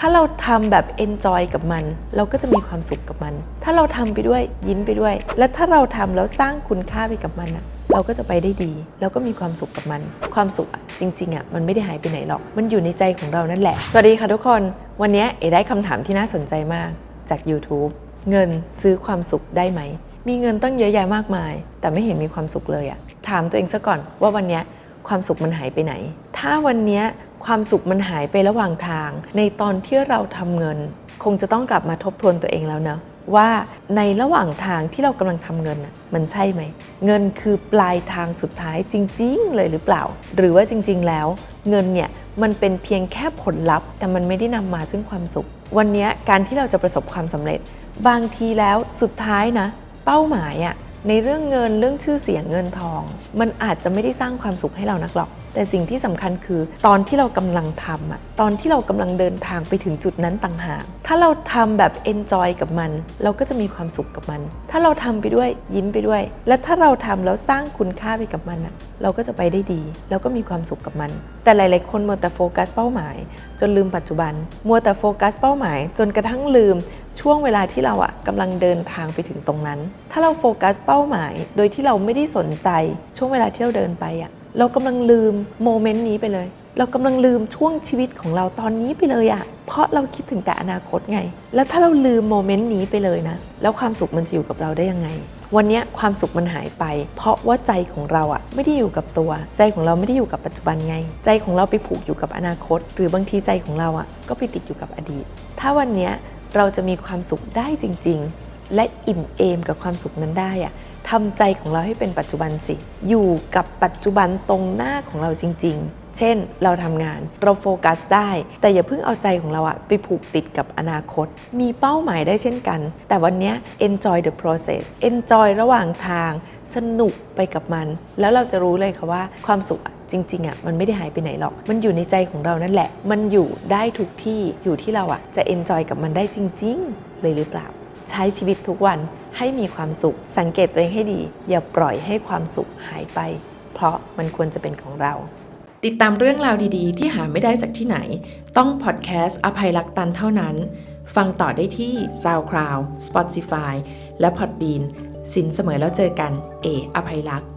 ถ้าเราทำแบบ enjoy กับมัน เราก็จะมีความสุขกับมัน ถ้าเราทำไปด้วยยิ้มไปด้วย และถ้าเราทำแล้วสร้างคุณค่าไปกับมันอะเราก็จะไปได้ดีแล้วก็มีความสุขกับมัน ความสุขอะจริงๆอะมันไม่ได้หายไปไหนหรอก มันอยู่ในใจของเรานั่นแหละ สวัสดีค่ะทุกคน วันนี้เอได้คำถามที่น่าสนใจมากจาก YouTube เงินซื้อความสุขได้ไหม มีเงินตั้งเยอะแยะมากมาย แต่ไม่เห็นมีความสุขเลยอะถามตัวเองซะก่อนว่าวันนี้ความสุขมันหายไปไหน ถ้าวันนี้ ความสุขมันหายไประหว่างทาง ในตอนที่เราทำเงิน คงจะต้องกลับมาทบทวนตัวเองแล้วเนอะว่าในระหว่างทางที่เรากำลังทำเงินมันใช่ไหม เงินคือปลายทางสุดท้ายจริง ๆ เลยหรือเปล่า หรือว่าจริง ๆ แล้ว เงินเนี่ยมันเป็นเพียงแค่ผลลัพธ์ แต่มันไม่ได้นำมาซึ่งความสุข วันนี้การที่เราจะประสบความสำเร็จ บางทีแล้วสุดท้ายนะ เป้าหมายอะในเรื่องเงินเรื่องชื่อเสียงเงินทอง มันอาจจะไม่ได้สร้างความสุขให้เรานักหรอกแต่สิ่งที่สำคัญคือตอนที่เรากำลังทำอะตอนที่เรากำลังเดินทางไปถึงจุดนั้นต่างหากถ้าเราทำแบบ enjoy กับมัน เราก็จะมีความสุขกับมัน ถ้าเราทำไปด้วยยิ้มไปด้วย และถ้าเราทำแล้วสร้างคุณค่าไปกับมันอะเราก็จะไปได้ดี แล้วก็มีความสุขกับมัน แต่หลาย ๆ คนมัวแต่โฟกัสเป้าหมาย จนลืมปัจจุบัน มัวแต่โฟกัสเป้าหมาย จนกระทั่งลืมช่วงเวลาที่เราอะกำลังเดินทางไปถึงตรงนั้น ถ้าเราโฟกัสเป้าหมาย โดยที่เราไม่ได้สนใจช่วงเวลาที่เราเดินไปอะ เรากำลังลืมโมเมนต์นี้ไปเลย เรากำลังลืมช่วงชีวิตของเราตอนนี้ไปเลยอะเพราะเราคิดถึงแต่อนาคตไง แล้วถ้าเราลืมโมเมนต์นี้ไปเลยนะ แล้วความสุขมันจะอยู่กับเราได้ยังไง วันนี้ความสุขมันหายไป เพราะว่าใจของเราอะไม่ได้อยู่กับตัว ใจของเราไม่ได้อยู่กับปัจจุบันไง ใจของเราไปผูกอยู่กับอนาคต หรือบางทีใจของเราอะก็ไปติดอยู่กับอดีต ถ้าวันนี้เราจะมีความสุขได้จริง ๆ และอิ่มเอมกับความสุขนั้นได้อะทำใจของเราให้เป็นปัจจุบันสิ อยู่กับปัจจุบันตรงหน้าของเราจริง ๆ เช่น เราทำงานเราโฟกัสได้ แต่อย่าเพิ่งเอาใจของเราอะไปผูกติดกับอนาคต มีเป้าหมายได้เช่นกัน แต่วันนี้ enjoy the process enjoy ระหว่างทาง สนุกไปกับมัน แล้วเราจะรู้เลยค่ะว่าความสุขจริงๆอะมันไม่ได้หายไปไหนหรอก มันอยู่ในใจของเรานั่นแหละ มันอยู่ได้ทุกที่อยู่ที่เราอะจะ enjoy กับมันได้จริง ๆ เลยหรือเปล่า ใช้ชีวิตทุกวันให้มีความสุข สังเกตตัวเองให้ดี อย่าปล่อยให้ความสุขหายไป เพราะมันควรจะเป็นของเรา ติดตามเรื่องราวดีๆ ที่หาไม่ได้จากที่ไหน ต้องพอดแคสต์อภัยรักตันเท่านั้น ฟังต่อได้ที่ SoundCloud Spotify และ Podbean สินเสมอแล้วเจอกัน เอ อภัยรักษ์